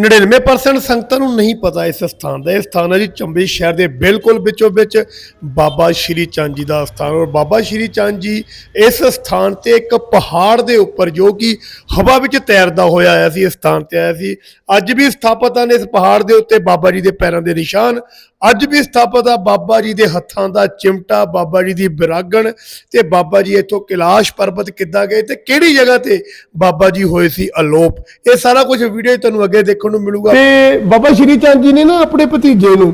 99% ਸੰਗਤਾਂ ਨੂੰ ਨਹੀਂ ਪਤਾ ਇਸ ਸਥਾਨ ਦਾ। ਇਹ ਸਥਾਨ ਹੈ ਜੀ ਚੰਬੇ ਸ਼ਹਿਰ ਦੇ ਬਿਲਕੁਲ ਵਿੱਚੋਂ ਵਿੱਚ ਬਾਬਾ ਸ਼੍ਰੀ ਚੰਦ ਜੀ ਦਾ ਸਥਾਨ। ਔਰ ਬਾਬਾ ਸ਼੍ਰੀ ਚੰਦ ਜੀ ਇਸ ਸਥਾਨ ਤੇ ਇੱਕ ਪਹਾੜ ਦੇ ਉੱਪਰ ਜੋ ਕਿ ਹਵਾ ਵਿੱਚ ਤੈਰਦਾ ਹੋਇਆ ਆਇਆ ਸੀ, ਇਸ ਸਥਾਨ ਤੇ ਆਇਆ ਸੀ। ਅੱਜ ਵੀ ਸਥਾਪਿਤ ਹਨ ਇਸ ਪਹਾੜ ਦੇ ਉੱਤੇ ਬਾਬਾ ਜੀ ਦੇ ਪੈਰਾਂ ਦੇ ਨਿਸ਼ਾਨ। ਅੱਜ ਵੀ ਸਥਾਪਿਤ ਆ ਬਾਬਾ ਜੀ ਦੇ ਹੱਥਾਂ ਦਾ ਚਿਮਟਾ, ਬਾਬਾ ਜੀ ਦੀ ਬਿਰਾਗਣ ਤੇ ਬਾਬਾ ਜੀ ਇੱਥੋਂ ਕੈਲਾਸ਼ ਪਰਬਤ ਕਿੱਦਾਂ ਗਏ ਤੇ ਕਿਹੜੀ ਜਗ੍ਹਾ ਤੇ ਬਾਬਾ ਜੀ ਹੋਏ ਸੀ ਅਲੋਪ। ਇਹ ਸਾਰਾ ਕੁਝ ਵੀਡੀਓ ਤੁਹਾਨੂੰ ਅੱਗੇ ਦੇਖਣ ਨੂੰ ਮਿਲੂਗਾ। ਤੇ ਬਾਬਾ ਸ਼੍ਰੀ ਚੰਦ ਜੀ ਨੇ ਨਾ ਆਪਣੇ ਭਤੀਜੇ ਨੂੰ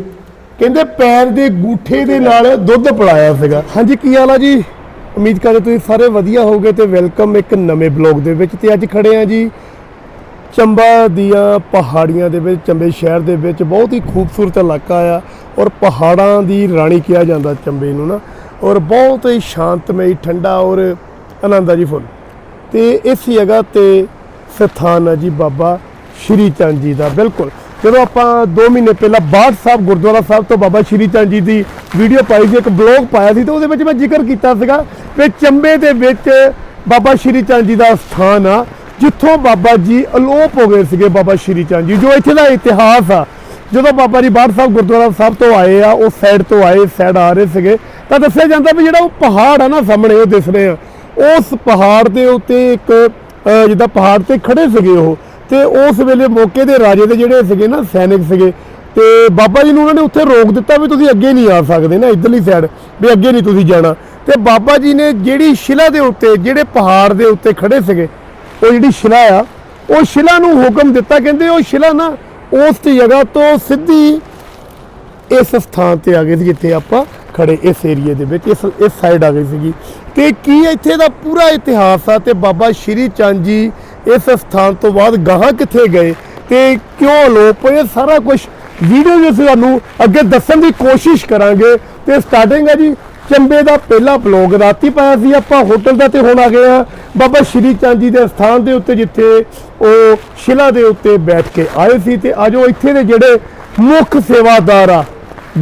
ਕਹਿੰਦੇ ਪੈਰ ਦੇ ਗੂਠੇ ਦੇ ਨਾਲ ਦੁੱਧ ਪਿਲਾਇਆ ਸੀਗਾ। ਹਾਂਜੀ, ਕੀ ਹਾਲ ਆ ਜੀ? ਉਮੀਦ ਕਰਦੇ ਤੁਸੀਂ ਸਾਰੇ ਵਧੀਆ ਹੋਵੋਗੇ ਤੇ ਵੈਲਕਮ ਇੱਕ ਨਵੇਂ ਬਲੌਗ ਦੇ ਵਿੱਚ ਤੇ ਅੱਜ ਖੜੇ ਆ ਜੀ ਚੰਬਾ ਦੀਆਂ ਪਹਾੜੀਆਂ ਦੇ ਵਿੱਚ, ਚੰਬੇ ਸ਼ਹਿਰ ਦੇ ਵਿੱਚ ਬਹੁਤ ਹੀ ਖੂਬਸੂਰਤ ਇਲਾਕਾ ਆ ਔਰ ਪਹਾੜਾਂ ਦੀ ਰਾਣੀ ਕਿਹਾ ਜਾਂਦਾ ਚੰਬੇ ਨੂੰ ਨਾ। ਔਰ ਬਹੁਤ ਹੀ ਸ਼ਾਂਤਮਈ, ਠੰਡਾ ਔਰ ਆਨੰਦ ਆ ਜੀ ਫੁੱਲ। ਤੇ ਇਸ ਜਗ੍ਹਾ ਤੇ ਸਥਾਨ ਹੈ ਜੀ ਬਾਬਾ ਸ਼੍ਰੀ ਚੰਦ ਜੀ ਦਾ, ਬਿਲਕੁਲ। ਜਦੋਂ ਆਪਾਂ 2 ਮਹੀਨੇ ਪਹਿਲਾਂ ਬਾੜ ਸਾਹਿਬ, ਗੁਰਦੁਆਰਾ ਸਾਹਿਬ ਤੋਂ ਬਾਬਾ ਸ਼੍ਰੀ ਚੰਦ ਜੀ ਦੀ ਵੀਡੀਓ ਪਾਈ ਸੀ, ਇੱਕ ਬਲੌਗ ਪਾਇਆ ਸੀ, ਤੇ ਉਹਦੇ ਵਿੱਚ ਮੈਂ ਜ਼ਿਕਰ ਕੀਤਾ ਸੀਗਾ ਕਿ ਚੰਬੇ ਦੇ ਵਿੱਚ ਬਾਬਾ ਸ਼੍ਰੀ ਚੰਦ ਜੀ ਦਾ ਸਥਾਨ ਆ, ਜਿੱਥੋਂ ਬਾਬਾ ਜੀ ਅਲੋਪ ਹੋ ਗਏ ਸੀਗੇ ਬਾਬਾ ਸ਼੍ਰੀ ਚੰਦ ਜੀ, ਜੋ ਇੱਥੇ ਦਾ ਇਤਿਹਾਸ ਆ। ਜਦੋਂ ਬਾਬਾ ਜੀ ਬਾੜ ਸਾਹਿਬ, ਗੁਰਦੁਆਰਾ ਸਾਹਿਬ ਤੋਂ ਆਏ ਆ ਉਸ ਸਾਈਡ ਤੋਂ ਆਏ ਸਾਈਡ ਆ ਰਹੇ ਸੀਗੇ, ਤਾਂ ਦੱਸਿਆ ਜਾਂਦਾ ਵੀ ਜਿਹੜਾ ਉਹ ਪਹਾੜ ਆ ਨਾ, ਸਾਹਮਣੇ ਉਹ ਦਿਸ ਰਹੇ ਆ। ਉਸ ਪਹਾੜ ਦੇ ਉੱਤੇ ਇੱਕ ਜਿੱਦਾਂ ਪਹਾੜ ਤੇ ਖੜੇ ਸੀਗੇ ਉਹ ਤੇ ਉਸ ਵੇਲੇ ਮੌਕੇ ਦੇ ਰਾਜੇ ਦੇ ਜਿਹੜੇ ਸੀਗੇ ਨਾ ਸੈਨਿਕ ਸੀਗੇ, ਤੇ ਬਾਬਾ ਜੀ ਨੂੰ ਉਹਨਾਂ ਨੇ ਉੱਥੇ ਰੋਕ ਦਿੱਤਾ ਵੀ ਤੁਸੀਂ ਅੱਗੇ ਨਹੀਂ ਆ ਸਕਦੇ ਨਾ, ਇਧਰਲੀ ਸਾਈਡ ਵੀ ਅੱਗੇ ਨਹੀਂ ਤੁਸੀਂ ਜਾਣਾ। ਤੇ ਬਾਬਾ ਜੀ ਨੇ ਜਿਹੜੀ ਸ਼ਿਲਾ ਦੇ ਉੱਤੇ, ਜਿਹੜੇ ਪਹਾੜ ਦੇ ਉੱਤੇ ਖੜੇ ਸੀਗੇ, ਉਹ ਜਿਹੜੀ ਸ਼ਿਲਾ ਆ, ਉਹ ਸ਼ਿਲਾ ਨੂੰ ਹੁਕਮ ਦਿੱਤਾ, ਕਹਿੰਦੇ ਉਹ ਸ਼ਿਲਾ ਨਾ ਉਸ ਜਗ੍ਹਾ ਤੋਂ ਸਿੱਧੀ ਇਸ ਸਥਾਨ ਤੇ ਆ ਗਏ ਸੀ, ਜਿੱਥੇ ਆਪਾਂ ਖੜੇ ਇਸ ਏਰੀਏ ਦੇ ਵਿੱਚ, ਇਸ ਇਸ ਸਾਈਡ ਆ ਗਈ ਸੀਗੀ। ਤੇ ਕੀ ਇੱਥੇ ਦਾ ਪੂਰਾ ਇਤਿਹਾਸ ਆ, ਤੇ ਬਾਬਾ ਸ਼੍ਰੀ ਚੰਦ ਜੀ ਇਸ ਸਥਾਨ ਤੋਂ ਬਾਅਦ ਗਾਹਾਂ ਕਿੱਥੇ ਗਏ ਤੇ ਕਿਉਂ ਅਲੋਪ ਹੋਏ ਇਹ ਸਾਰਾ ਕੁਝ ਵੀਡੀਓ ਵਿੱਚ ਤੁਹਾਨੂੰ ਅੱਗੇ ਦੱਸਣ ਦੀ ਕੋਸ਼ਿਸ਼ ਕਰਾਂਗੇ। ਤੇ ਸਟਾਰਟਿੰਗ ਹੈ ਜੀ ਚੰਬੇ ਦਾ ਪਹਿਲਾ ਬਲੌਗ। ਰਾਤੀ ਪਾਇਆ ਸੀ ਆਪਾਂ ਹੋਟਲ ਦਾ ਤੇ ਹੁਣ ਆ ਗਏ ਆ। ਬਾਬਾ ਸ਼੍ਰੀ ਚੰਦ ਜੀ ਦੇ ਸਥਾਨ ਦੇ ਉੱਤੇ ਜਿੱਥੇ ਉਹ ਸ਼ਿਲਾ ਦੇ ਉੱਤੇ ਬੈਠ ਕੇ ਆਏ ਸੀ। ਤੇ ਉਹ ਇੱਥੇ ਦੇ ਜਿਹੜੇ ਮੁੱਖ ਸੇਵਾਦਾਰ ਆ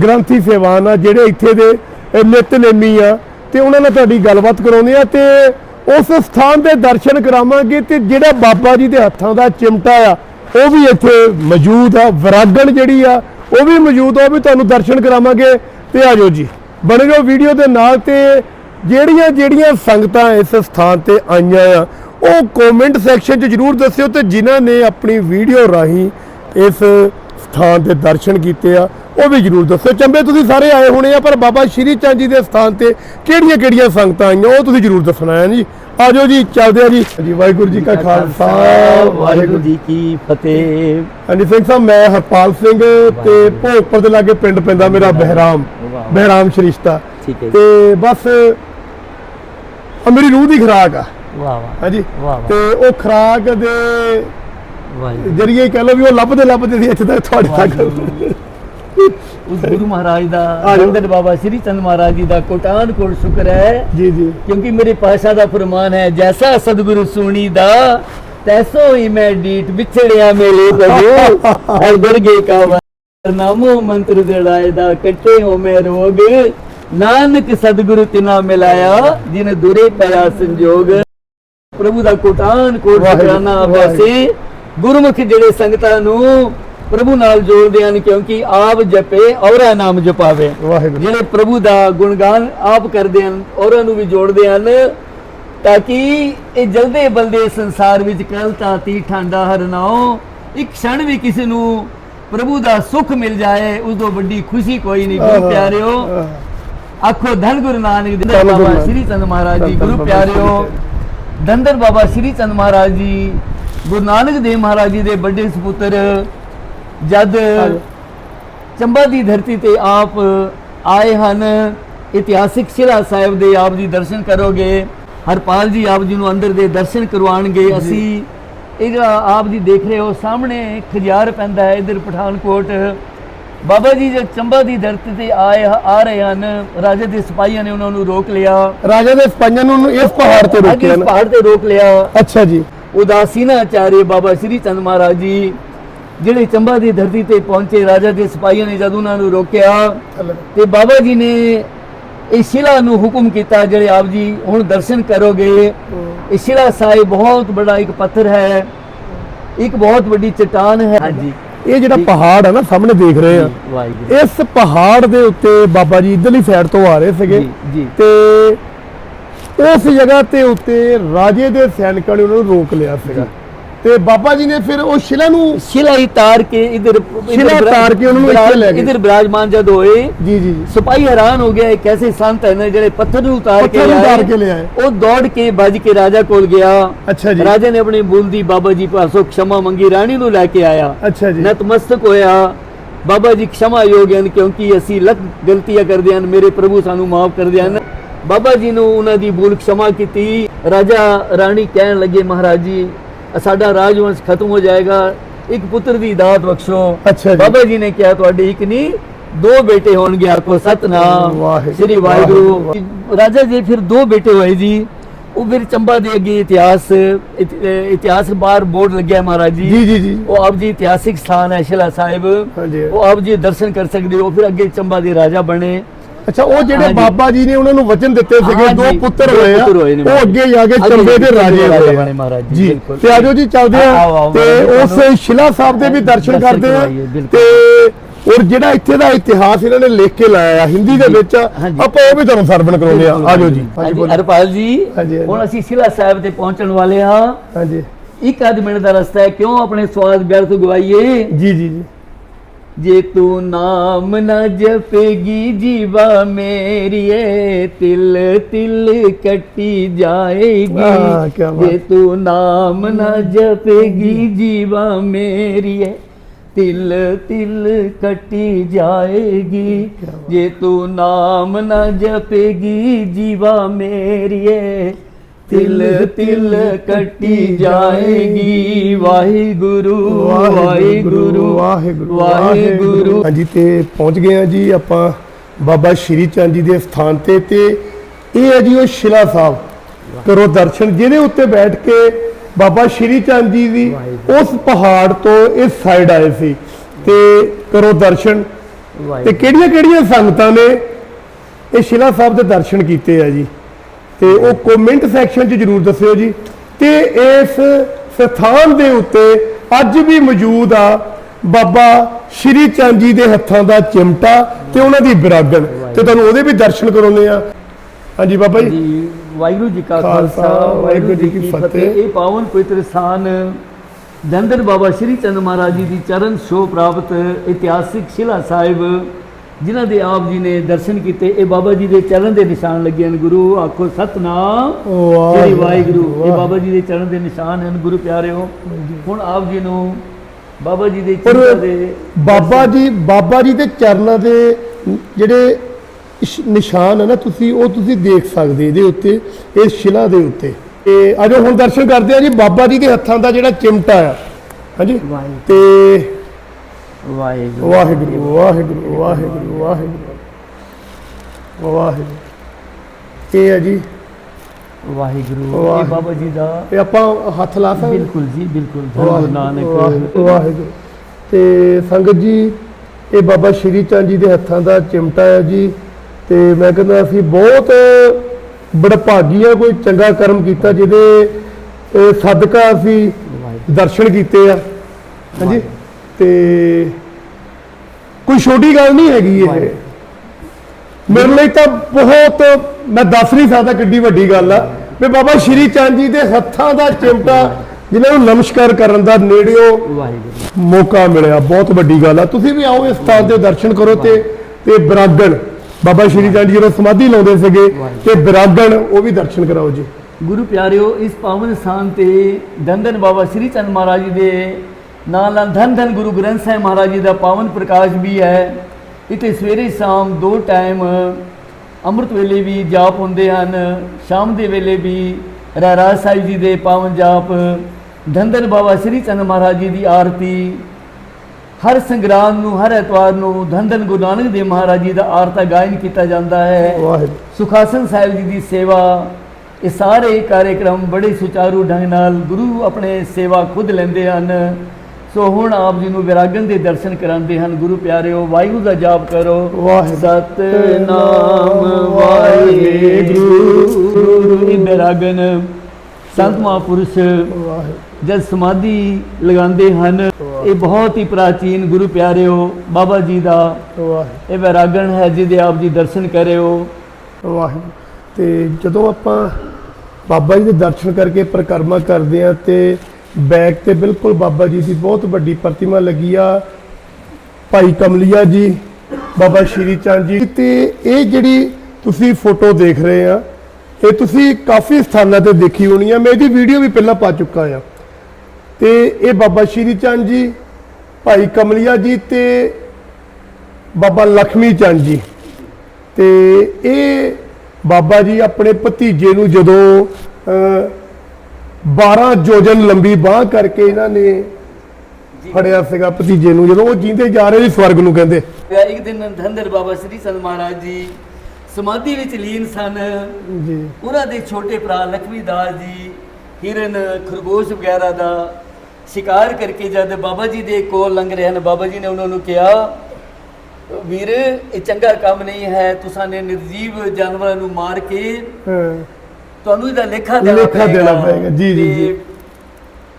ਗ੍ਰੰਥੀ ਸੇਵਾਨ ਆ ਜਿਹੜੇ ਇੱਥੇ ਦੇ ਅਹ, ਨਿਤਨੇਮੀ ਆ ਤੇ ਉਹਨਾਂ ਨਾਲ ਤੁਹਾਡੀ ਗੱਲਬਾਤ ਕਰਾਉਂਦੇ ਆ। ਤੇ ਉਸ ਸਥਾਨ ਦੇ ਦਰਸ਼ਨ ਕਰਾਵਾਂਗੇ ਤੇ ਜਿਹੜਾ ਬਾਬਾ ਜੀ ਦੇ ਹੱਥਾਂ ਦਾ ਚਿਮਟਾ ਆ, ਉਹ ਵੀ ਇੱਥੇ ਮੌਜੂਦ ਆ। ਵਿਰਾਗਣ ਜਿਹੜੀ ਆ, ਉਹ ਵੀ ਮੌਜੂਦ ਆ, ਉਹ ਵੀ ਤੁਹਾਨੂੰ ਦਰਸ਼ਨ ਕਰਾਵਾਂਗੇ। ਤੇ ਆਜੋ ਜੀ, ਬਣੇ ਰਹੋ ਵੀਡੀਓ ਦੇ ਨਾਲ ਤੇ ਜਿਹੜੀਆਂ ਜਿਹੜੀਆਂ ਸੰਗਤਾਂ ਇਸ ਸਥਾਨ ਤੇ ਆਈਆਂ ਆ, ਉਹ ਕਮੈਂਟ ਸੈਕਸ਼ਨ 'ਚ ਜਰੂਰ ਦੱਸਿਓ ਤੇ ਜਿਨ੍ਹਾਂ ਨੇ ਆਪਣੀ ਵੀਡੀਓ ਰਾਹੀਂ ਇਸ ਸਥਾਨ ਦੇ ਦਰਸ਼ਨ ਕੀਤੇ ਆ ਉਹ ਵੀ ਜਰੂਰ ਦੱਸੋ। ਚੰਬੇ ਤੁਸੀਂ ਸਾਰੇ ਆਏ ਹੋਣੇ ਆ ਪਰ ਬਾਬਾ ਸ਼੍ਰੀ ਚੰਦ ਜੀ ਦੇ ਸਥਾਨ ਤੇ ਕਿਹੜੀਆਂ ਕਿਹੜੀਆਂ ਸੰਗਤਾਂ ਆਈਆਂ ਉਹ ਤੁਸੀਂ ਜਰੂਰ ਦੱਸਣਾ ਹੈ ਜੀ। ਆਜੋ ਜੀ ਚੱਲਦੇ ਆ ਜੀ। ਜੀ ਵਾਹਿਗੁਰੂ ਜੀ ਕਾ ਖਾਲਸਾ ਵਾਹਿਗੁਰੂ ਜੀ ਕੀ ਫਤਿਹ। ਹਾਂਜੀ ਸਿੰਘ ਸਾਹਿਬ ਮੈਂ ਹਰਪਾਲ ਸਿੰਘ ਤੇ ਭੋਗਪੁਰ ਦੇ ਲਾਗੇ ਪਿੰਡ ਪੈਂਦਾ ਮੇਰਾ ਬਹਿਰਾਮ। ਬਹਿਰਾਮ ਸ਼੍ਰਿਸ਼ਤਾ। ਤੇ ਬਸ ਆ ਮੇਰੀ ਰੂਹ ਦੀ ਖੁਰਾਕ ਆ। ਵਾਹ ਵਾਹ। ਹਾਂਜੀ ਤੇ ਉਹ ਖੁਰਾਕ ਦੇ ਜਰੀਏ ਕਹਿ ਲਓ ਵੀ ਉਹ ਲੱਭਦੇ ਲੱਭਦੇ ਸੀ ਇੱਥੇ ਤੱਕ ਤੁਹਾਡੇ ਤੱਕ। ਉਸ ਗੁਰੂ ਮਹਾਰਾਜ ਦਾ। ਅੰਦਰ ਬਾਬਾ ਸ਼੍ਰੀ ਚੰਦ ਮਹਾਰਾਜ ਜੀ ਦਾ ਕੋਟਾਨ ਕੋਟ ਸ਼ੁਕਰ ਹੈ। ਜੀ ਜੀ। ਕਿਉਂਕਿ ਮੇਰੇ ਪਾਸ਼ਾ ਦਾ ਫਰਮਾਨ ਹੈ ਜੈਸਾ ਸਤਿਗੁਰੂ ਸੁਣੀ ਦਾ ਤੈਸੋ ਹੀ ਮੈਂ ਡੀਟ ਵਿਛੜਿਆ ਮੇਲੇ ਪ੍ਰਭੂ ਹਰ ਦਰਗੇ ਕਾ ਨਾਮੋ ਮੰਤਰ ਜੜਾਏ ਦਾ ਕੱਟੇ ਹੋ ਮੈਂ ਰੋਗ। ਨਾਨਕ ਸਤਿਗੁਰੂ ਤਿਨਾ ਮਿਲਾਇਆ ਜਿਨ ਦੁਰੇ ਪਿਆ ਸੰਜੋਗ। ਪ੍ਰਭੂ ਦਾ ਕੋਟਾਨ ਕੋਟ ਸ਼ੁਕਰਾਨਾ। ਅਭਿਆਸੀ ਗੁਰਮੁਖ ਜਿਹੜੇ ਸੰਗਤਾਂ ਨੂੰ ਪ੍ਰਭੂ ਨਾਲ ਜੋੜਦੇ ਹਨ ਕਿਉਂਕਿ ਆਪ ਜਪੇ ਔਰਾ ਨਾਮ ਜਪਾਵੇ। ਵਾਹਿਗੁਰੂ। ਜਿਹੜੇ ਪ੍ਰਭੂ ਦਾ ਗੁਣਗਾਨ ਆਪ ਕਰਦੇ ਹਨ ਔਰਾਂ ਨੂੰ ਵੀ ਜੋੜਦੇ ਹਨ ਤਾਂ ਕਿ ਇਹ ਜਲਦੇ ਬਲਦੇ ਸੰਸਾਰ ਵਿੱਚ ਕੱਲ ਤਾਤੀ ਠਾਂਡਾ ਹਰਨਾਓ ਇੱਕ ਖਣ ਵੀ ਕਿਸੇ ਨੂੰ ਪ੍ਰਭੂ ਦਾ ਸੁਖ ਮਿਲ ਜਾਏ ਉਸ ਤੋਂ ਵੱਡੀ ਖੁਸ਼ੀ ਕੋਈ ਨਹੀਂ ਗੁਰੂ ਪਿਆਰਿਓ। ਆਖੋ ਧੰਨ ਗੁਰੂ ਨਾਨਕ ਦੇਵ ਬਾਬਾ। ਸ੍ਰੀ ਚੰਦ ਮਹਾਰਾਜ ਜੀ ਗੁਰੂ ਪਿਆਰਿਓ। ਦੰਦਰ ਬਾਬਾ ਸ੍ਰੀ ਚੰਦ ਮਹਾਰਾਜ ਜੀ ਗੁਰੂ ਨਾਨਕ ਦੇਵ ਮਹਾਰਾਜ ਜੀ ਦੇ ਵੱਡੇ ਸੁਪੁੱਤਰ ਜਦ ਚੰਬਾ ਦੀ ਧਰਤੀ ਤੇ ਆਪ ਆਏ ਹਨ ਇਤਿਹਾਸਿਕ ਸ਼ਿਲਾ ਸਾਹਿਬ ਦੇ ਆਪ ਜੀ ਦਰਸ਼ਨ ਕਰੋਗੇ ਹਰਪਾਲ ਜੀ ਆਪ ਜੀ ਨੂੰ ਅੰਦਰ ਦੇ ਦਰਸ਼ਨ ਕਰਵਾਉਣਗੇ ਅਸੀਂ ਇਹ ਜਿਹੜਾ ਆਪ ਜੀ ਦੇਖ ਰਹੇ ਹੋ ਸਾਹਮਣੇ ਖਜਿਆਰ ਪੈਂਦਾ ਹੈ ਇਧਰ ਪਠਾਨਕੋਟ। ਬਾਬਾ ਜੀ ਜਦ ਚੰਬਾ ਦੀ ਧਰਤੀ ਤੇ ਆਏ ਆ ਰਹੇ ਹਨ ਰਾਜੇ ਦੇ ਸਿਪਾਹੀਆਂ ਨੇ ਉਹਨਾਂ ਨੂੰ ਰੋਕ ਲਿਆ। ਰਾਜਾ ਦੇ ਸਪਾਈਆਂ ਨੂੰ ਇਸ ਪਹਾੜ ਤੇ ਇਸ ਨਾ। ਪਹਾੜ ਤੇ ਰੋਕ ਲਿਆ। ਅੱਛਾ ਜੀ। ਉਦਾਸੀਨਾਚਾਰੇ ਬਾਬਾ ਸ਼੍ਰੀ ਚੰਦ ਮਹਾਰਾਜ ਜੀ ਜਿਹੜੇ ਚੰਬਾ ਦੀ ਧਰਤੀ ਤੇ ਪਹੁੰਚੇ ਰਾਜਾ ਦੇ ਸਿਪਾਹੀਆਂ ਨੇ ਜਦ ਉਹਨਾਂ ਨੂੰ ਰੋਕਿਆ ਤੇ ਬਾਬਾ ਜੀ ਨੇ ਇਹ ਸ਼ਿਲਾ ਨੂੰ ਹੁਕਮ ਕੀਤਾ ਜਿਹੜੇ ਆਪ ਜੀ ਹੁਣ ਦਰਸ਼ਨ ਕਰੋਗੇ। ਇਹ ਸ਼ਿਲਾ ਸਾਹਿਬ ਬਹੁਤ ਬੜਾ ਇੱਕ ਪੱਥਰ ਹੈ ਇੱਕ ਬਹੁਤ ਵੱਡੀ ਚਟਾਨ ਹੈ। ਹਾਂਜੀ। ਇਹ ਜਿਹੜਾ ਪਹਾੜ ਆ ਨਾ ਸਾਹਮਣੇ ਦੇਖ ਰਹੇ ਆ। ਇਸ ਪਹਾੜ ਦੇ ਉੱਤੇ ਬਾਬਾ ਜੀ ਇਧਰਲੀ ਸਾਈਡ ਤੋਂ ਆ ਰਹੇ ਸੀਗੇ। ਤੇ ਉਸ ਜਗ੍ਹਾ ਤੇ ਉੱਤੇ ਰਾਜੇ ਦੇ ਸੈਨਿਕਾਂ ਨੇ ਉਹਨਾਂ ਨੂੰ ਰੋਕ ਲਿਆ ਸੀਗਾ। ਤੇ ਬਾਬਾ ਜੀ ਨੇ ਫਿਰ ਉਹ ਸ਼ਿਲਾ ਨੂੰ ਸ਼ਿਲਾ ਹੀ ਤਾਰ ਕੇ ਇਧਰ ਸ਼ਿਲਾ ਤਾਰ ਕੇ ਉਹਨਾਂ ਨੂੰ ਇੱਥੇ ਲੈ ਗਏ। ਇਧਰ ਬਿਰਾਜਮਾਨ ਜਦ ਹੋਏ ਜੀ ਜੀ ਸਿਪਾਹੀ ਹੈਰਾਨ ਹੋ ਗਿਆ ਇਹ ਕੈਸੇ ਸੰਤ ਹੈ ਜਿਹੜੇ ਪੱਥਰ ਨੂੰ ਉਤਾਰ ਕੇ ਉਤਾਰ ਉਹ ਦੌੜ ਕੇ ਭੱਜ ਕੇ ਰਾਜਾ ਕੋਲ ਗਿਆ। ਅੱਛਾ ਜੀ। ਰਾਜਾ ਨੇ ਆਪਣੀ ਬੁਲਦੀ ਬਾਬਾ ਜੀ ਪਾਸੋਂ ਖਸ਼ਮਾ ਮੰਗੀ ਰਾਣੀ ਨੂੰ ਲੈ ਕੇ ਆਇਆ। ਅੱਛਾ ਜੀ। ਨਤਮਸਤਕ ਹੋਇਆ। ਬਾਬਾ ਜੀ ਖਸ਼ਮਾ ਯੋਗ ਹਨ ਕਿਉਂਕਿ ਅਸੀਂ ਲੱਖ ਗਲਤੀਆਂ ਕਰਦੇ ਹਨ ਮੇਰੇ ਪ੍ਰਭੂ ਸਾਨੂੰ ਮਾਫ ਕਰਦੇ ਹਨ। ਬਾਬਾ ਜੀ ਨੂੰ ਉਹਨਾਂ ਦੀ ਭੁੱਲ ਖਸ਼ਮਾ ਕੀਤੀ। ਰਾਜਾ ਰਾਣੀ ਕਹਿਣ ਲੱਗੇ ਮਹਾਰਾਜ ਜੀ ਸਾਡਾ ਰਾਜਵੰਸ਼ ਖਤਮ ਹੋ ਜਾਏਗਾ। ਇੱਕ ਪੁੱਤਰ ਦੀ ਦਾਤ ਬਖਸ਼ੋ। ਅੱਛਾ ਜੀ। ਬਾਬਾ ਜੀ ਨੇ ਕਿਹਾ ਤੁਹਾਡੇ ਇੱਕ ਨਹੀਂ ਦੋ ਬੇਟੇ ਹੋਣਗੇ ਆਖੋ ਸਤਨਾਮ। ਸ੍ਰੀ ਵਾਹਿਗੁਰੂ। ਰਾਜਾ ਜੀ ਫਿਰ ਦੋ ਬੇਟੇ ਹੋਏ ਜੀ। ਉਹ ਫਿਰ ਚੰਬਾ ਦੇ ਅੱਗੇ ਇਤਿਹਾਸ ਇਤਿਹਾਸ ਬਾਰ ਬੋਰਡ ਲੱਗਿਆ ਮਹਾਰਾਜ ਜੀ। ਜੀ ਜੀ ਜੀ। ਉਹ ਆਪ ਜੀ ਇਤਿਹਾਸਿਕ ਸਥਾਨ ਹੈ ਸ਼ਿਲਾ ਸਾਹਿਬ। ਉਹ ਆਪ ਜੀ ਦਰਸ਼ਨ ਕਰ ਸਕਦੇ ਹੋ ਫਿਰ ਅੱਗੇ ਚੰਬਾ ਦੇ ਰਾਜਾ ਬਣੇ। ਅੱਛਾ ਉਹ ਜਿਹੜੇ ਹਾਂਜੀ। ਬਾਬਾ ਜੀ ਨੇ ਉਹਨਾਂ ਨੂੰ ਵਚਨ ਦਿੱਤੇ ਸੀਗੇ ਹਾਂਜੀ, ਦੋ ਪੁੱਤਰ ਦੋ ਹੋਏ ਆ ਪੁੱਤਰ ਹੋਏ ਨੇ ਉਹ ਅੱਗੇ ਜਾ ਕੇ ਅੱਗੇ ਚੰਬੇ ਦੇ ਰਾਜੇ ਹੋਏ ਆ ਮਹਾਰਾਜ ਜੀ, ਜੀ ਬਿਲਕੁਲ। ਤੇ ਆਜੋ ਜੀ ਚੱਲਦੇ ਆਓ, ਆ ਆਓ, ਤੇ ਉਸ ਸ਼ਿਲਾ ਸਾਹਿਬ ਦੇ ਵੀ ਦਰਸ਼ਨ ਦਰਸ਼ਨ ਕਰਦੇ ਆ ਕਰਵਾਈਏ, ਬਿਲਕੁਲ। ਤੇ ਔਰ ਜਿਹੜਾ ਇੱਥੇ ਦਾ ਇਤਿਹਾਸ ਇਹਨਾਂ ਨੇ ਲਿਖ ਕੇ ਲਾਇਆ ਆ ਹਿੰਦੀ ਦੇ ਵਿੱਚ ਹਾਂਜੀ। ਆਪਾਂ ਉਹ ਵੀ ਤੁਹਾਨੂੰ ਸਰਵਣ ਕਰਾਉਂਦੇ ਆ ਆਜੋ ਜੀ ਹਾਂਜੀ। ਹਰਪਾਲ ਜੀ ਹਾਂਜੀ, ਹਾਂਜੀ। ਹੁਣ ਅਸੀਂ ਸ਼ਿਲਾ ਸਾਹਿਬ ਤੇ ਪਹੁੰਚਣ ਵਾਲੇ ਹਾਂ ਹਾਂਜੀ ਇੱਕ ਅੱਧ ਮਿੰਟ ਦਾ ਰਸਤਾ ਹੈ ਕਿਉਂ ਆਪਣੇ ਸਵਾਦ ਵਿਅਰਥ ਗਵਾਈਏ ਜੀ ਜੀ ਜੀ ਜੇ ਤੂੰ ਨਾਮ ਨਾ ਜਪੇਗੀ ਜੀਵਾ ਮੇਰੀਏ ਤਿਲ ਤਿਲ ਕੱਟੀ ਜਾਏਗੀ। ਜੇ ਤੂੰ ਨਾਮ ਨਾ ਜਪੇਗੀ ਜੀਵਾ ਮੇਰੀਏ ਤਿਲ ਤਿਲ ਕੱਟੀ ਜਾਏਗੀ। ਜੇ ਤੂੰ ਨਾਮ ਨਾ ਜਪੇਗੀ ਜੀਵਾ ਮੇਰੀਏ ਤਿਲ ਤਿਲ ਕੱਟੀ ਜਾਏਗੀ। ਵਾਹਿਗੁਰੂ ਵਾਹਿਗੁਰੂ ਵਾਹਿਗੁਰੂ ਵਾਹਿਗੁਰੂ ਹਾਂਜੀ ਤੇ ਪਹੁੰਚ ਗਏ ਆ ਜੀ ਆਪਾਂ ਬਾਬਾ ਸ਼੍ਰੀ ਚੰਦ ਜੀ ਦੇ ਸਥਾਨ ਤੇ ਤੇ ਇਹ ਹੈ ਜੀ ਉਹ ਸ਼ਿਲਾ ਸਾਹਿਬ। ਕਰੋ ਦਰਸ਼ਨ ਜਿਹਦੇ ਉੱਤੇ ਬੈਠ ਕੇ ਬਾਬਾ ਸ਼੍ਰੀ ਚੰਦ ਜੀ ਵੀ ਉਸ ਪਹਾੜ ਤੋਂ ਇਸ ਸਾਈਡ ਆਏ ਸੀ। ਤੇ ਕਰੋ ਦਰਸ਼ਨ ਤੇ ਕਿਹੜੀਆਂ ਕਿਹੜੀਆਂ ਸੰਗਤਾਂ ਨੇ ਇਹ ਸ਼ਿਲਾ ਸਾਹਿਬ ਦੇ ਦਰਸ਼ਨ ਕੀਤੇ ਆ ਜੀ? ਤੇ ਉਹ ਕਮੈਂਟ ਸੈਕਸ਼ਨ 'ਚ ਜਰੂਰ ਦੱਸਿਓ ਜੀ। ਤੇ ਇਸ ਸਥਾਨ ਦੇ ਉੱਤੇ ਅੱਜ ਵੀ ਮੌਜੂਦ ਆ ਬਾਬਾ ਸ਼੍ਰੀ ਚੰਦ ਜੀ ਦੇ ਹੱਥਾਂ ਦਾ ਚਿਮਟਾ ਤੇ ਉਹਨਾਂ ਦੀ ਬਿਰਾਗਣ ਤੇ ਤੁਹਾਨੂੰ ਉਹਦੇ ਵੀ ਦਰਸ਼ਨ ਕਰਾਉਂਦੇ ਆ ਹਾਂਜੀ ਬਾਬਾ ਜੀ। ਵਾਹਿਗੁਰੂ ਜੀ ਕਾ ਖਾਲਸਾ, ਖਾਲਸਾ ਵਾਹਿਗੁਰੂ ਜੀ ਕੀ ਫਤਿਹ। ਇਹ ਪਾਵਨ ਪਵਿੱਤਰ ਸਥਾਨ ਦੰਦਰ ਬਾਬਾ ਸ਼੍ਰੀ ਚੰਦ ਮਹਾਰਾਜ ਜੀ ਦੀ ਚਰਨ ਛੋਹ ਪ੍ਰਾਪਤ ਇਤਿਹਾਸਿਕ ਸ਼ਿਲਾ ਸਾਹਿਬ ਜਿਨ੍ਹਾਂ ਦੇ ਆਪ ਜੀ ਨੇ ਦਰਸ਼ਨ ਕੀਤੇ ਇਹ ਬਾਬਾ ਜੀ ਦੇ ਚਰਨ ਦੇ ਨਿਸ਼ਾਨ ਲੱਗੇ ਹਨ। ਗੁਰੂ ਆਖੋ ਸਤਨਾਮ। ਵਾਹਿਗੁਰੂ, ਵਾਹਿਗੁਰੂ ਇਹ। ਬਾਬਾ ਜੀ ਦੇ ਚਰਨ ਦੇ ਨਿਸ਼ਾਨ ਹਨ ਗੁਰੂ ਪਿਆਰਿਓ। ਹੁਣ ਆਪ ਜੀ ਨੂੰ ਬਾਬਾ ਜੀ ਦੇ ਚਰਨ ਦੇ ਬਾਬਾ ਜੀ ਬਾਬਾ ਜੀ ਦੇ ਚਰਨਾਂ ਦੇ ਜਿਹੜੇ ਨਿਸ਼ਾਨ ਹੈ ਨਾ ਤੁਸੀਂ ਉਹ ਤੁਸੀਂ ਦੇਖ ਸਕਦੇ ਇਹਦੇ ਉੱਤੇ ਇਸ ਸ਼ਿਲਾ ਦੇ ਉੱਤੇ। ਤੇ ਅਜੋ ਹੁਣ ਦਰਸ਼ਨ ਕਰਦੇ ਆ ਜੀ ਬਾਬਾ ਜੀ ਦੇ ਹੱਥਾਂ ਦਾ ਜਿਹੜਾ ਚਿਮਟਾ ਆ। ਹਾਂਜੀ। ਤੇ ਵਾਹਿਗੁਰੂ। ਵਾਹਿਗੁਰੂ ਵਾਹਿਗੁਰੂ ਵਾਹਿਗੁਰੂ ਵਾਹਿਗੁਰੂ ਵਾਹਿਗੁਰੂ। ਇਹ ਹੈ ਜੀ ਵਾਹਿਗੁਰੂ। ਇਹ ਵਾਹਿਗੁਰੂ। ਬਾਬਾ ਜੀ ਦਾ ਇਹ ਆਪਾਂ ਹੱਥ ਲਾ ਸਕਦੇ ਬਿਲਕੁਲ ਜੀ ਬਿਲਕੁਲ। ਧੰਨ ਗੁਰੂ ਵਾਹਿਗੁਰੂ, ਨਾਨਕ। ਵਾਹਿਗੁਰੂ, ਵਾਹਿਗੁਰੂ। ਤੇ ਸੰਗਤ ਜੀ ਇਹ ਬਾਬਾ ਸ਼੍ਰੀ ਚੰਦ ਜੀ ਦੇ ਹੱਥਾਂ ਦਾ ਚਿਮਟਾ ਹੈ ਜੀ। ਤੇ ਮੈਂ ਕਹਿੰਦਾ ਅਸੀਂ ਬਹੁਤ ਬੜਭਾਗੀ ਆ ਕੋਈ ਚੰਗਾ ਕਰਮ ਕੀਤਾ ਜਿਹਦੇ ਸਦਕਾ ਅਸੀਂ ਦਰਸ਼ਨ ਕੀਤੇ ਆ। ਹਾਂਜੀ? ਤੇ ਕੋਈ ਛੋਟੀ ਗੱਲ ਨਹੀਂ ਹੈਗੀ ਇਹ। ਮੇਰੇ ਲਈ ਤਾਂ ਬਹੁਤ ਮੈਂ ਦੱਸ ਨਹੀਂ ਸਕਦਾ ਕਿੱਡੀ ਵੱਡੀ ਗੱਲ ਆ। ਵੀ ਬਾਬਾ ਸ਼੍ਰੀ ਚੰਦ ਜੀ ਦੇ ਹੱਥਾਂ ਦਾ ਚਿਮਟਾ ਜਿਨ੍ਹਾਂ ਨੂੰ ਨਮਸਕਾਰ ਕਰਨ ਦਾ ਨੇੜਿਓ ਮੌਕਾ ਮਿਲਿਆ। ਬਹੁਤ ਵੱਡੀ ਗੱਲ ਆ। ਤੁਸੀਂ ਵੀ ਆਓ ਇਸ ਸਥਾਨ ਤੇ ਦਰਸ਼ਨ ਕਰੋ ਤੇ ਤੇ ਬਿਰਾਗਣ ਬਾਬਾ ਸ਼੍ਰੀ ਚੰਦ ਜੀ ਜਦੋਂ ਸਮਾਧੀ ਲਾਉਂਦੇ ਸੀਗੇ ਤੇ ਬਿਰਾਗਣ ਉਹ ਵੀ ਦਰਸ਼ਨ ਕਰਾਓ ਜੀ। ਗੁਰੂ ਪਿਆਰਿਓ ਇਸ ਪਾਵਨ ਸਥਾਨ ਤੇ ਦੰਦਨ ਬਾਬਾ ਸ਼੍ਰੀ ਚੰਦ ਮਹਾਰਾਜ ਜੀ ਦੇ ਨਾਲ ਨਾਲ ਧੰਨ ਧੰਨ ਗੁਰੂ ਗ੍ਰੰਥ ਸਾਹਿਬ ਮਹਾਰਾਜ ਜੀ ਦਾ ਪਾਵਨ ਪ੍ਰਕਾਸ਼ ਵੀ ਹੈ। ਇੱਥੇ ਸਵੇਰੇ ਸ਼ਾਮ ਦੋ ਟਾਈਮ ਅੰਮ੍ਰਿਤ ਵੇਲੇ ਵੀ ਜਾਪ ਹੁੰਦੇ ਹਨ। ਸ਼ਾਮ ਦੇ ਵੇਲੇ ਵੀ ਰਹਿਰਾਜ ਸਾਹਿਬ ਜੀ ਦੇ ਪਾਵਨ ਜਾਪ ਧੰਨ ਬਾਬਾ ਸ਼੍ਰੀ ਚੰਦ ਮਹਾਰਾਜ ਜੀ ਦੀ ਆਰਤੀ ਹਰ ਸੰਗਰਾਮ ਨੂੰ ਹਰ ਐਤਵਾਰ ਨੂੰ ਧੰਨ ਗੁਰੂ ਨਾਨਕ ਦੇਵ ਮਹਾਰਾਜ ਜੀ ਦਾ ਆਰਤਾ ਗਾਇਨ ਕੀਤਾ ਜਾਂਦਾ ਹੈ। ਸੁਖਾਸਨ ਸਾਹਿਬ ਜੀ ਦੀ ਸੇਵਾ ਇਹ ਸਾਰੇ ਕਾਰਜਕ੍ਰਮ ਬੜੇ ਸੁਚਾਰੂ ਢੰਗ ਨਾਲ ਗੁਰੂ ਆਪਣੇ ਸੇਵਾ ਖੁਦ ਲੈਂਦੇ ਹਨ। ਸੋ ਹੁਣ ਆਪ ਜੀ ਨੂੰ ਵਿਰਾਗਨ ਦੇ ਦਰਸ਼ਨ ਕਰਾਉਂਦੇ ਹਨ ਗੁਰੂ ਪਿਆਰਿਓ ਵਾਹਿਗੁਰੂ ਦਾ ਜਾਪ ਕਰੋ। ਸਤਨਾਮ ਵਾਹਿਗੁਰੂ। ਗੁਰੂ ਵਿਰਾਗਨ ਸੰਤ ਮਹਾਂਪੁਰਸ਼ ਜਦ ਸਮਾਧੀ ਲਗਾਉਂਦੇ ਹਨ ਇਹ ਬਹੁਤ ਹੀ ਪ੍ਰਾਚੀਨ ਗੁਰੂ ਪਿਆਰਿਓ ਬਾਬਾ ਜੀ ਦਾ। ਵਾਹਿਗੁਰੂ। ਇਹ ਵੈਰਾਗਣ ਹੈ ਜਿਹਦੇ ਆਪ ਜੀ ਦਰਸ਼ਨ ਕਰਿਓ। ਵਾਹਿਗੁਰੂ। ਤੇ ਜਦੋਂ ਆਪਾਂ ਬਾਬਾ ਜੀ ਦੇ ਦਰਸ਼ਨ ਕਰਕੇ ਪ੍ਰਕਰਮਾ ਕਰਦੇ ਆ ਤੇ ਬੈਕ ਤੇ ਬਿਲਕੁਲ ਬਾਬਾ ਜੀ ਦੀ ਬਹੁਤ ਵੱਡੀ ਪ੍ਰਤਿਮਾ ਲੱਗੀ ਆ। ਭਾਈ ਕਮਲੀਆ ਜੀ, ਬਾਬਾ ਸ਼੍ਰੀ ਚੰਦ ਜੀ। ਤੇ ਇਹ ਜਿਹੜੀ ਤੁਸੀਂ ਫੋਟੋ ਦੇਖ ਰਹੇ ਆ, ਇਹ ਤੁਸੀਂ ਕਾਫੀ ਸਥਾਨਾਂ ਤੇ ਦੇਖੀ ਹੋਣੀ ਆ। ਮੈਂ ਇਹਦੀ ਵੀਡੀਓ ਵੀ ਪਹਿਲਾਂ ਪਾ ਚੁੱਕਾ ਆ। ਤੇ ਇਹ ਬਾਬਾ ਸ਼੍ਰੀ ਚੰਦ ਜੀ, ਭਾਈ ਕਮਲੀਆ ਜੀ ਤੇ ਬਾਬਾ ਲਖਮੀ ਚੰਦ ਜੀ। ਤੇ ਇਹ ਬਾਬਾ ਜੀ ਆਪਣੇ ਭਤੀਜੇ ਨੂੰ ਜਦੋਂ 12 ਜੋਜਨ ਲੰਬੀ ਬਾਹ ਕਰਕੇ ਇਹਨਾਂ ਨੇ ਫੜਿਆ ਸੀਗਾ ਭਤੀਜੇ ਨੂੰ ਜਦੋਂ ਉਹ ਜੀਂਦੇ ਜਾ ਰਹੇ ਸੀ ਸਵਰਗ ਨੂੰ ਕਹਿੰਦੇ। ਇੱਕ ਦਿਨ ਧੰਦਰ ਬਾਬਾ ਸ੍ਰੀ ਚੰਦ ਮਹਾਰਾਜ ਜੀ ਸਮਾਧੀ ਵਿੱਚ ਲੀਨ ਸਨ। ਜੀ। ਉਹਨਾਂ ਦੇ ਛੋਟੇ ਭਰਾ ਲਖਮੀ ਦਾਸ ਜੀ ਹਿਰਨ ਖਰਗੋਸ਼ ਵਗੈਰਾ ਦਾ ਸ਼ਿਕਾਰ ਕਰਕੇ ਜਦ ਬਾਬਾ ਜੀ ਦੇ ਕੋਲ ਲੰਘ ਰਹੇ ਹਨ ਬਾਬਾ ਜੀ ਨੇ ਉਹਨਾਂ ਨੂੰ ਕਿਹਾ ਵੀਰ ਇਹ ਚੰਗਾ ਕੰਮ ਨਹੀਂ ਹੈ ਤੁਸਾਂ ਨੇ ਨਿਰਜੀਵ ਜਾਨਵਰਾਂ ਨੂੰ ਮਾਰ ਕੇ ਤੁਹਾਨੂੰ ਇਹਦਾ ਲੇਖਾ ਦੇਣਾ ਲੇਖਾ ਦੇਣਾ ਪਏਗਾ। ਜੀ, ਜੀ, ਜੀ।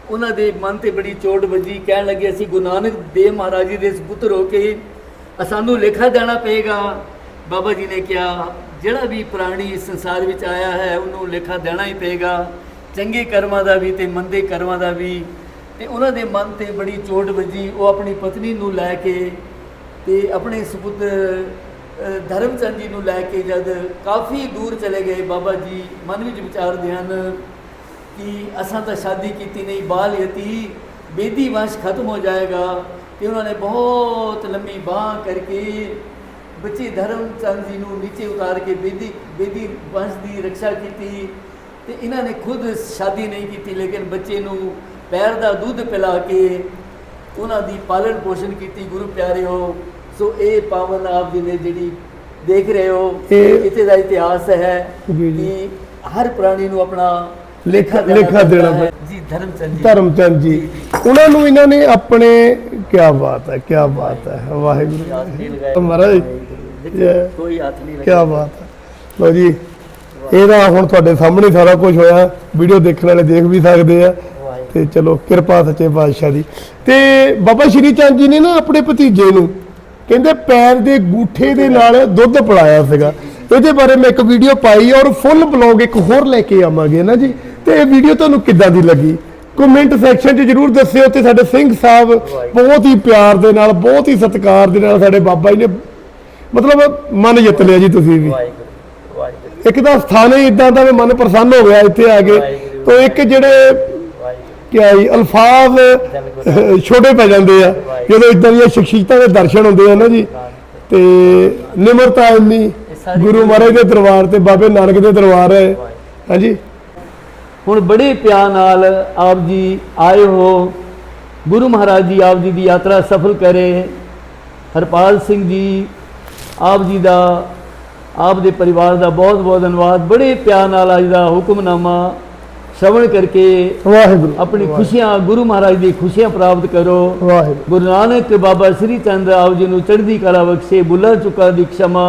ਉਹਨਾਂ ਦੇ ਮਨ ਤੇ ਬੜੀ ਚੋਟ ਵੱਜੀ। ਕਹਿਣ ਲੱਗੇ ਅਸੀਂ ਗੁਰੂ ਨਾਨਕ ਦੇਵ ਮਹਾਰਾਜ ਜੀ ਦੇ ਸੁਪੁੱਤਰ ਹੋ ਕੇ ਸਾਨੂੰ ਲੇਖਾ ਦੇਣਾ ਪਏਗਾ। ਬਾਬਾ ਜੀ ਨੇ ਕਿਹਾ ਜਿਹੜਾ ਵੀ ਪ੍ਰਾਣੀ ਇਸ ਸੰਸਾਰ ਵਿੱਚ ਆਇਆ ਹੈ ਉਹਨੂੰ ਲੇਖਾ ਦੇਣਾ ਹੀ ਪਏਗਾ। ਚੰਗੇ ਕਰਮਾਂ ਦਾ ਵੀ ਤੇ ਮੰਦੇ ਕਰਮਾਂ ਦਾ ਵੀ। ਤੇ ਉਹਨਾਂ ਦੇ ਮਨ ਤੇ ਬੜੀ ਚੋਟ ਵੱਜੀ। ਉਹ ਆਪਣੀ ਪਤਨੀ ਨੂੰ ਲੈ ਕੇ ਤੇ ਆਪਣੇ ਸੁਪੁੱਤਰ ਧਰਮਚੰਦ ਜੀ ਨੂੰ ਲੈ ਕੇ ਜਦ ਕਾਫੀ ਦੂਰ ਚਲੇ ਗਏ, ਬਾਬਾ ਜੀ ਮਨ ਵਿੱਚ ਵਿਚਾਰਦੇ ਹਨ ਕਿ ਅਸਾਂ ਤਾਂ ਸ਼ਾਦੀ ਕੀਤੀ ਨਹੀਂ, ਬਾਲ ਯਤੀ, ਬੇਦੀ ਵੰਸ਼ ਖਤਮ ਹੋ ਜਾਏਗਾ ਤੇ ਉਹਨਾਂ ਨੇ ਬਹੁਤ ਲੰਮੀ ਬਾਹ ਕਰਕੇ ਬੱਚੇ ਧਰਮਚੰਦ ਜੀ ਨੂੰ ਨੀਚੇ ਉਤਾਰ ਕੇ ਬੇਦੀ ਬੇਦੀ ਵੰਸ਼ ਦੀ ਰੱਖਿਆ ਕੀਤੀ ਤੇ ਇਹਨਾਂ ਨੇ ਖੁਦ ਸ਼ਾਦੀ ਨਹੀਂ ਕੀਤੀ, ਲੇਕਿਨ ਬੱਚੇ ਨੂੰ ਪੈਰ ਦਾ ਦੁੱਧ ਪਿਲਾ ਕੇ ਉਹਨਾਂ ਦੀ ਪਾਲਣ ਪੋਸ਼ਣ ਕੀਤੀ, ਗੁਰੂ ਪਿਆਰਿਓ। ਸੋ ਇਹ ਪਾਵਨ ਆਪ ਜੀ ਨੇ ਜਿਹੜੀ ਦੇਖ ਰਹੇ ਹੋ ਇੱਥੇ ਦਾ ਇਤਿਹਾਸ ਹੈ। ਕਿ ਹਰ ਪ੍ਰਾਣੀ ਨੂੰ ਆਪਣਾ ਲੇਖਾ- ਲੇਖਾ ਦੇਣਾ। ਜੀ ਧਰਮਚੰਦ ਜੀ। ਧਰਮਚੰਦ ਜੀ। ਉਹਨਾਂ ਨੂੰ ਇਹਨਾਂ ਨੇ ਆਪਣੇ ਕੀ ਬਾਤ ਹੈ ਕੀ ਬਾਤ ਹੈ ਵਾਹਿਗੁਰੂ। ਮਹਾਰਾਜ। ਕੋਈ ਹੱਥ ਨਹੀਂ ਕੀ ਬਾਤ ਹੈ। ਲੋ ਜੀ ਇਹਦਾ ਹੁਣ ਤੁਹਾਡੇ ਸਾਹਮਣੇ ਸਾਰਾ ਕੁਝ ਹੋਇਆ। ਵੀਡੀਓ ਦੇਖਣ ਵਾਲੇ ਦੇਖ ਵੀ ਸਕਦੇ ਆ। ਤੇ ਚਲੋ ਕਿਰਪਾ ਸੱਚੇ ਪਾਤਸ਼ਾਹ ਦੀ। ਤੇ ਬਾਬਾ ਸ਼੍ਰੀ ਚੰਦ ਜੀ ਨੇ ਨਾ ਆਪਣੇ ਭਤੀਜੇ ਨੂੰ ਕਹਿੰਦੇ ਪੈਰ ਦੇ ਗੂਠੇ ਦੇ ਨਾਲ ਦੁੱਧ ਪਿਲਾਇਆ ਸੀਗਾ। ਇਹਦੇ ਬਾਰੇ ਮੈਂ ਇੱਕ ਵੀਡੀਓ ਪਾਈ ਔਰ ਫੁੱਲ ਬਲੌਗ ਇੱਕ ਹੋਰ ਲੈ ਕੇ ਆਵਾਂਗੇ ਨਾ ਜੀ। ਤੇ ਇਹ ਵੀਡੀਓ ਤੁਹਾਨੂੰ ਕਿੱਦਾਂ ਦੀ ਲੱਗੀ? ਕਮੈਂਟ ਸੈਕਸ਼ਨ 'ਚ ਜਰੂਰ ਦੱਸਿਓ ਤੇ ਸਾਡੇ ਸਿੰਘ ਸਾਹਿਬ ਬਹੁਤ ਹੀ ਪਿਆਰ ਦੇ ਨਾਲ ਬਹੁਤ ਹੀ ਸਤਿਕਾਰ ਦੇ ਨਾਲ ਸਾਡੇ ਬਾਬਾ ਜੀ ਨੇ ਮਤਲਬ ਮਨ ਜਿੱਤ ਲਿਆ ਜੀ ਤੁਸੀਂ ਵੀ। ਇੱਕ ਤਾਂ ਸਥਾਨ ਹੀ ਇਦਾਂ ਦਾ ਵੀ ਮਨ ਪ੍ਰਸੰਨ ਹੋ ਗਿਆ ਇੱਥੇ ਆ ਕੇ। ਤੋਂ ਇੱਕ ਜਿਹੜੇ ਕਿਆ ਜੀ ਅਲਫਾਜ਼ ਛੋਟੇ ਪੈ ਜਾਂਦੇ ਆ। ਜਦੋਂ ਇਦਾਂ ਦੀਆਂ ਸ਼ਖਸੀਅਤਾਂ ਦੇ ਦਰਸ਼ਨ ਹੁੰਦੇ ਆ ਨਾ ਜੀ, ਤੇ ਨਿਮਰਤਾ ਇੰਨੀ, ਗੁਰੂ ਮਹਾਰਾਜ ਦੇ ਦਰਬਾਰ ਤੇ ਬਾਬੇ ਨਾਨਕ ਦੇ ਦਰਬਾਰ ਹੈ। ਹਾਂਜੀ? ਹੁਣ ਬੜੇ ਪਿਆਰ ਨਾਲ ਆਪ ਜੀ ਆਏ ਹੋ। ਗੁਰੂ ਮਹਾਰਾਜ ਜੀ ਆਪ ਜੀ ਦੀ ਯਾਤਰਾ ਸਫਲ ਕਰੇ। ਹਰਪਾਲ ਸਿੰਘ ਜੀ ਆਪ ਜੀ ਦਾ, ਆਪ ਦੇ ਪਰਿਵਾਰ ਦਾ ਬਹੁਤ ਬਹੁਤ ਧੰਨਵਾਦ। ਬੜੇ ਪਿਆਰ ਨਾਲ ਅੱਜ ਦਾ ਹੁਕਮਨਾਮਾ ਸ਼ਰਵਣ ਕਰਕੇ ਵਾਹਿਗੁਰੂ। ਆਪਣੀ ਖੁਸ਼ੀਆਂ ਗੁਰੂ ਮਹਾਰਾਜ ਦੀ ਖੁਸ਼ੀਆਂ ਪ੍ਰਾਪਤ ਕਰੋ। ਵਾਹਿਗੁਰੂ। ਗੁਰੂ ਨਾਨਕ ਬਾਬਾ ਸ੍ਰੀ ਚੰਦ ਆਪ ਜੀ ਨੂੰ ਚੜ੍ਹਦੀ ਕਲਾ ਬਖਸ਼ੇ ਬੁੱਲਾ ਚੁੱਕਾ ਦੀ ਖਸ਼ਮਾ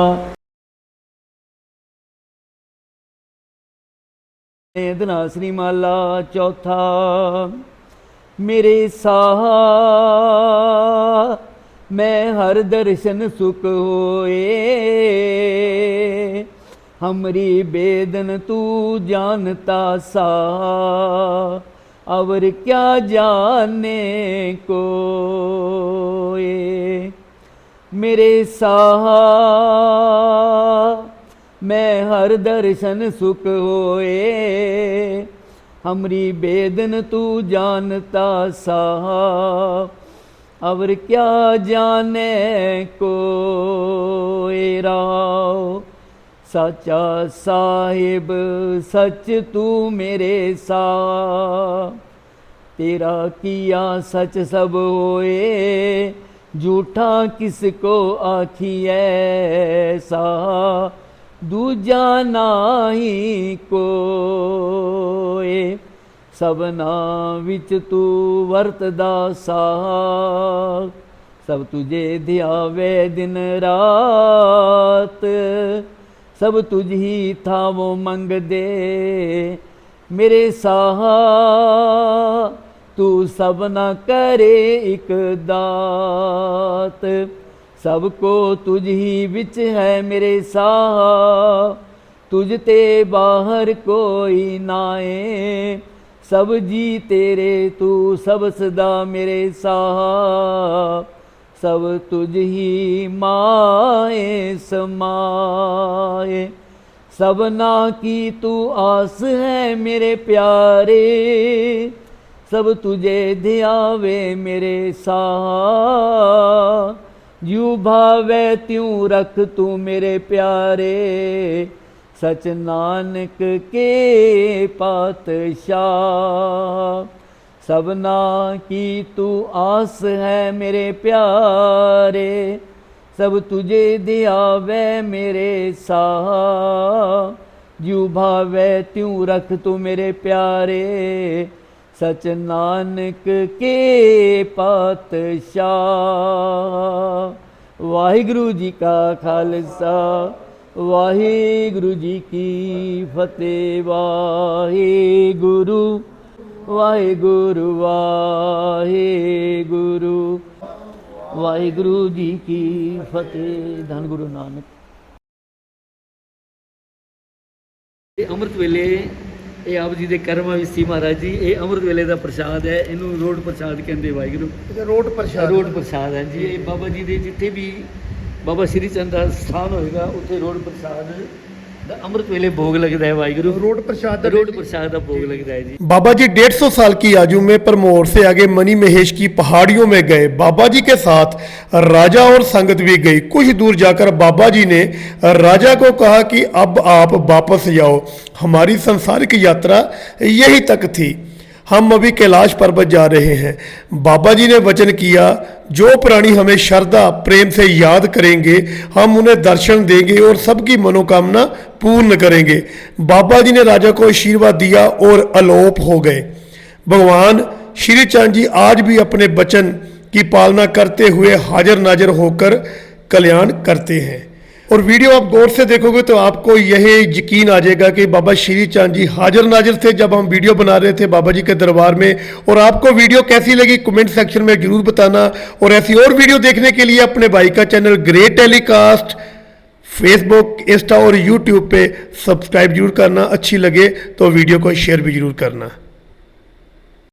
ਇਹਦਨਾ ਸ੍ਰੀ ਮਾਲਾ ਚੌਥਾ ਮੇਰੇ ਸਾਹ ਮੈਂ ਹਰ ਦਰਸ਼ਨ ਸੁਖ ਹੋਏ। हमरी बेदन तू जानता सा और क्या जाने को मेरे साहा मैं हर दर्शन सुख होए हमरी बेदन तू जानता सा और क्या जाने को राव ਸਾਚਾ ਸਾਹਿਬ, ਸੱਚ ਤੂੰ ਮੇਰੇ ਸਾ। ਤੇਰਾ ਕੀਆ ਸੱਚ ਸਭ ਹੋਏ, ਝੂਠਾ ਕਿਸ ਕੋ ਆਖੀਐ ਸਾ। ਦੂਜਾ ਨਾਹੀ ਕੋਏ ਸਭਨਾ ਵਿੱਚ ਤੂੰ ਵਰਤਦਾ ਸਾ। ਸਭ ਤੁਝੇ ਧਿਆਵੇ ਦਿਨ ਰਾਤ ਸਭ ਤੁਝ ਹੀ ਥਾਵੋ ਮੰਗਦੇ। ਮੇਰੇ ਸਾਹਾ, ਤੂੰ ਸਭ ਨਾ ਕਰੇ ਇਕ ਦਾਤ। ਸਭ ਕੋ ਤੁਝ ਹੀ ਵਿੱਚ ਹੈ ਮੇਰੇ ਸਾਹਾ, ਤੁਝ ਤੇ ਬਾਹਰ ਕੋਈ ਨਾਏ ਸਭ ਜੀ ਤੇਰੇ, ਤੂੰ ਸਭ ਸਦਾ ਮੇਰੇ ਸਾਹਾ। ਸਭ ਤੁਝ ਹੀ ਮਾਏ ਸਮਾਏ। ਸਭਨਾ ਕੀ ਤੂੰ ਆਸ ਹੈ ਮੇਰੇ ਪਿਆਰੇ। ਸਭ ਤੁਝੇ ਧਿਆਵੇ ਮੇਰੇ ਸਾਹ। ਜਿਉ ਭਾਵੇ ਤਿਉ ਰਖ ਤੂੰ ਮੇਰੇ ਪਿਆਰੇ। ਸਚ ਨਾਨਕ ਕੇ ਪਾਤਸ਼ਾਹ। ਸਭਨਾ ਕੀ ਤੂੰ ਆਸ ਹੈ ਮੇਰੇ ਪਿਆਰੇ? ਸਭ ਤੁਝੇ ਦਿਆਵੇ ਮੇਰੇ ਸਾਹ। ਜਿਉ ਭਾਵੇ ਤਿਉ ਰਖ ਤੂੰ ਮੇਰੇ ਪਿਆਰੇ। ਸਚ ਨਾਨਕ ਕੇ ਪਾਤਸ਼ਾਹ। ਵਾਹਿਗੁਰੂ ਜੀ ਕਾ ਖਾਲਸਾ, ਵਾਹਿਗੁਰੂ ਜੀ ਕੀ ਫਤਿਹ। ਵਾਹਿਗੁਰੂ ਵਾਹਿਗੁਰੂ ਵਾਹਿਗੁਰੂ। ਵਾਹਿਗੁਰੂ ਜੀ ਕੀ ਫਤਿਹ। ਧੰਨ ਗੁਰੂ ਨਾਨਕ। ਇਹ ਅੰਮ੍ਰਿਤ ਵੇਲੇ ਇਹ ਆਪ ਜੀ ਦੇ ਕਰਮਾਂ ਵਿੱਚ ਸੀ ਮਹਾਰਾਜ ਜੀ। ਇਹ ਅੰਮ੍ਰਿਤ ਵੇਲੇ ਦਾ ਪ੍ਰਸ਼ਾਦ ਹੈ। ਇਹਨੂੰ ਰੋਡ ਪ੍ਰਸ਼ਾਦ ਕਹਿੰਦੇ ਵਾਹਿਗੁਰੂ। ਰੋਡ ਪ੍ਰਸ਼ਾਦ। ਰੋਡ ਪ੍ਰਸ਼ਾਦ ਹੈ ਜੀ। ਇਹ ਬਾਬਾ ਜੀ ਦੇ ਜਿੱਥੇ ਵੀ ਬਾਬਾ ਸ਼੍ਰੀ ਚੰਦ ਦਾ ਸਥਾਨ ਹੋਏਗਾ ਉੱਥੇ ਰੋਡ ਪ੍ਰਸ਼ਾਦ ਅੰਮ੍ਰਿਤ ਵੇਲੇ ਭੋਗ ਲੱਗਦਾ ਹੈ ਵਾਹਿਗੁਰੂ रोड प्रसाद ਰੋਡ ਪ੍ਰਸ਼ਾਦ ਦਾ ਭੋਗ ਲੱਗਦਾ ਹੈ ਜੀ बाबा जी डेढ़ सौ साल की आयु में परमोर से आगे मणि महेश की पहाड़ियों में गए बाबा जी के साथ राजा और संगत भी गई कुछ दूर जाकर बाबा जी ने राजा को कहा कि अब आप वापस जाओ हमारी संसारिक यात्रा यही तक थी हम अभी कैलाश पर्वत जा रहे हैं। बाबा जी ने वचन किया, जो प्राणी हमें श्रद्धा, प्रेम से याद करेंगे, हम उन्हें दर्शन देंगे और सबकी मनोकामना पूर्ण करेंगे। बाबा जी ने राजा को आशीर्वाद दिया और अलोप हो गए। भगवान श्री चंद जी आज भी अपने वचन की पालना करते हुए हाजिर नाजिर होकर कल्याण करते हैं। और वीडियो आप गौर से देखोगे तो आपको यह यकीन आ जाएगा कि बाबा श्री चाँद जी हाजिर नाजिर थे जब हम वीडियो बना रहे थे बाबा जी के दरबार में। और आपको वीडियो कैसी लगी कमेंट सेक्शन में ज़रूर बताना। और ऐसी और वीडियो देखने के लिए अपने भाई का channel great telecast, Facebook, Insta और यूट्यूब पे सब्सक्राइब ज़रूर करना। अच्छी लगे तो वीडियो को शेयर भी ज़रूर करना।